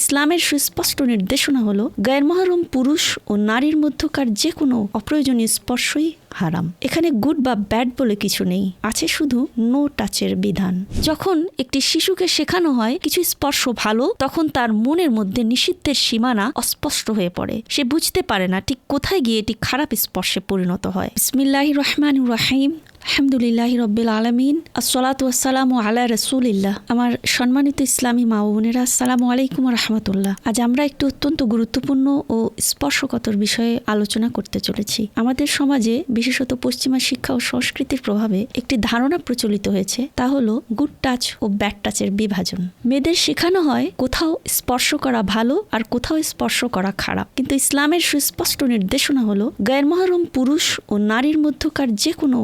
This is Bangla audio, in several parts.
ইসলামের সুস্পষ্ট নির্দেশনা হলো, গায়ের মহরম পুরুষ ও নারীর মধ্যকার যে কোনো অপ্রয়োজনীয় স্পর্শই হারাম। এখানে গুড বা ব্যাড বলে কিছু নেই, আছে শুধু নো টাচের বিধান। যখন একটি শিশুকে শেখানো হয় কিছু স্পর্শ ভালো, তখন তার মনের মধ্যে নিষিদ্ধের সীমানা অস্পষ্ট হয়ে পড়ে। সে বুঝতে পারে না ঠিক কোথায় গিয়ে এটি খারাপ স্পর্শে পরিণত হয়। বিসমিল্লাহ রহমান রাহিম। আলহামদুলিল্লাহ রব্বিল আলমিন, আসসালাতু আসসালামু আলা রসুলিল্লাহ। আমার সম্মানিত ইসলামী মা বোনেরা, আসসালামু আলাইকুম রহমতুল্লাহ। আজ আমরা একটি অত্যন্ত গুরুত্বপূর্ণ ও স্পর্শকতর বিষয়ে আলোচনা করতে চলেছি। আমাদের সমাজে, বিশেষত পশ্চিমা শিক্ষা ও সংস্কৃতির প্রভাবে একটি ধারণা প্রচলিত হয়েছে, তা হলো গুড টাচ ও ব্যাড টাচের বিভাজন। মেয়েদের শেখানো হয় কোথাও স্পর্শ করা ভালো আর কোথাও স্পর্শ করা খারাপ। কিন্তু ইসলামের সুস্পষ্ট নির্দেশনা হলো গায়ের মহরম পুরুষ ও নারীর মধ্যকার যে কোনো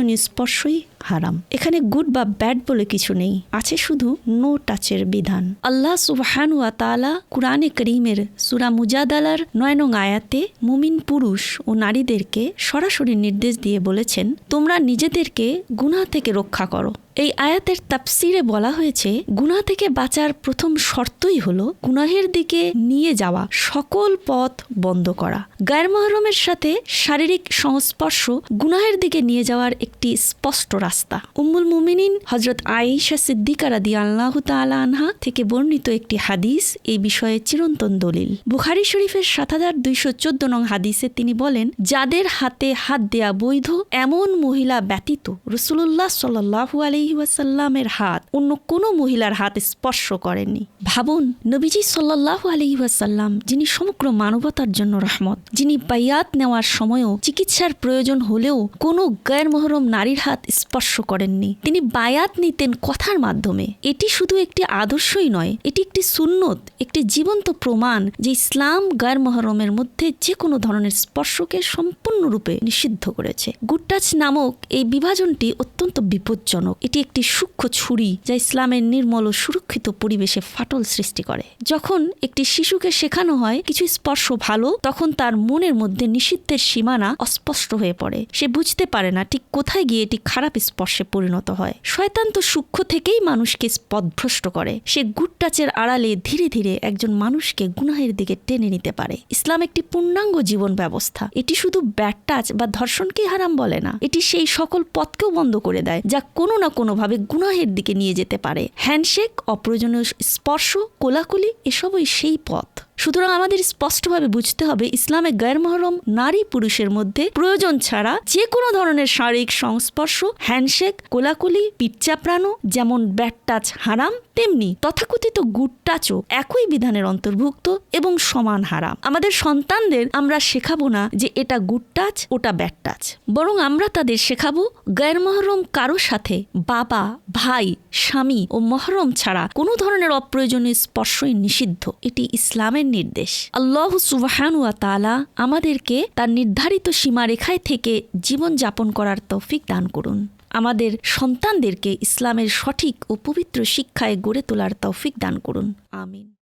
অপ্রয়োজনীয় স্পর্শই হারাম। এখানে গুড বা ব্যাড বলে কিছু নেই। আছে শুধু নো টাচের বিধান। আল্লাহ সুবহান ওয়া তাআলা কুরআনে করিমের সুরা মুজাদালার নয় নং আয়াতে মুমিন পুরুষ ও নারীদেরকে সরাসরি নির্দেশ দিয়ে বলেছেন, তোমরা নিজেদেরকে গুনাহ থেকে রক্ষা করো। এই আয়াতের তাফসিরে বলা হয়েছে, গুনাহ থেকে বাঁচার প্রথম শর্তই হলো গুনাহের দিকে নিয়ে যাওয়া, সকল পথ বন্ধ করা। গায়ের মহরমের সাথে শারীরিক সংস্পর্শ গুনাহের দিকে নিয়ে যাওয়ার একটি স্পষ্ট রাস্তা। উম্মুল মুমিনিন হজরত আয়েশা সিদ্দিকা রাদি আল্লাহ তালা আনহা থেকে বর্ণিত একটি হাদিস এই বিষয়ে চিরন্তন দলিল। বুখারি শরীফের সাত হাজার দুইশো চোদ্দ নং হাদিসে তিনি বলেন, যাদের হাতে হাত দেয়া বৈধ, এমন মহিলা ব্যতীত রসুল্লাহ সাল্লাহু আলহিহাসাল্লামের হাত অন্য কোনো মহিলার হাত স্পর্শ করেননি। ভাবুন, নবীজি সাল্লাহ আলহিহাসাল্লাম যিনি সমগ্র মানবতার জন্য রহমত, যিনি বাইয়াত নেওয়ার সময়ও চিকিৎসার প্রয়োজন হলেও কোনো গায়ের মহরম নারীর হাত স্পর্শ করেননি। তিনি বায়াত নিতেন কথার মাধ্যমে। এটি শুধু একটি আদর্শই নয়, এটি একটি সুন্নত, একটি জীবন্ত প্রমাণ যে ইসলাম গায়ের মহরমের মধ্যে যে কোনো ধরনের স্পর্শকে সম্পূর্ণরূপে নিষিদ্ধ করেছে। গুডটাচ নামক এই বিভাজনটি অত্যন্ত বিপজ্জনক। এটি একটি সূক্ষ্ম ছুরি যা ইসলামের নির্মল ও সুরক্ষিত পরিবেশে ফাটল সৃষ্টি করে। যখন একটি শিশুকে শেখানো হয় কিছু স্পর্শ ভালো, তখন তার মনের মধ্যে নিষিদ্ধের সীমানা অস্পষ্ট হয়ে পড়ে। সে বুঝতে পারে না ঠিক কোথায় গিয়ে এটি খারাপ স্পর্শে পরিণত হয়। শয়তান তো সূক্ষ্ম থেকেই মানুষকে পদভ্রষ্ট করে। সে গুড টাচের আড়ালে ধীরে ধীরে একজন মানুষকে গুনাহের দিকে টেনে নিতে পারে। ইসলাম একটি পূর্ণাঙ্গ জীবন ব্যবস্থা। এটি শুধু ব্যাড টাচ বা ধর্ষণকেই হারাম বলে না। এটি সেই সকল পথকেও বন্ধ করে দেয়, যা কোনো না কোনোভাবে গুনাহের দিকে নিয়ে যেতে পারে। হ্যান্ডশেক, অপ্রয়োজনীয় স্পর্শ, কোলাকুলি, এসবই সেই পথ। সুতরাং আমাদের স্পষ্টভাবে বুঝতে হবে ইসলামে মহরম নারী পুরুষের মধ্যে প্রয়োজন ছাড়া যে কোনো ধরনের শারীরিক সংস্পর্শ হ্যান্ডশেক কোলাকুলি পিচ্চাপ্রাণো যেমন ব্যাট টাচ হারাম তেমনি তথাকথিত গুড টাচও একই বিধানের অন্তর্ভুক্ত এবং সমান হারাম আমাদের সন্তানদের আমরা শেখাবো না যে এটা গুড টাচ ওটা ব্যাট টাচ বরং আমরা তাদের শেখাবো গায়ের মহরম কারও সাথে বাবা, ভাই, স্বামী ও মহরম ছাড়া কোনো ধরনের অপ্রয়োজনীয় স্পর্শই নিষিদ্ধ। এটি ইসলামের নির্দেশ। আল্লাহ সুবাহানুয়া তালা আমাদেরকে তার নির্ধারিত সীমারেখায় থেকে জীবন যাপন করার তৌফিক দান করুন। আমাদের সন্তানদেরকে ইসলামের সঠিক ও পবিত্র শিক্ষায় গড়ে তোলার তৌফিক দান করুন। আমিন।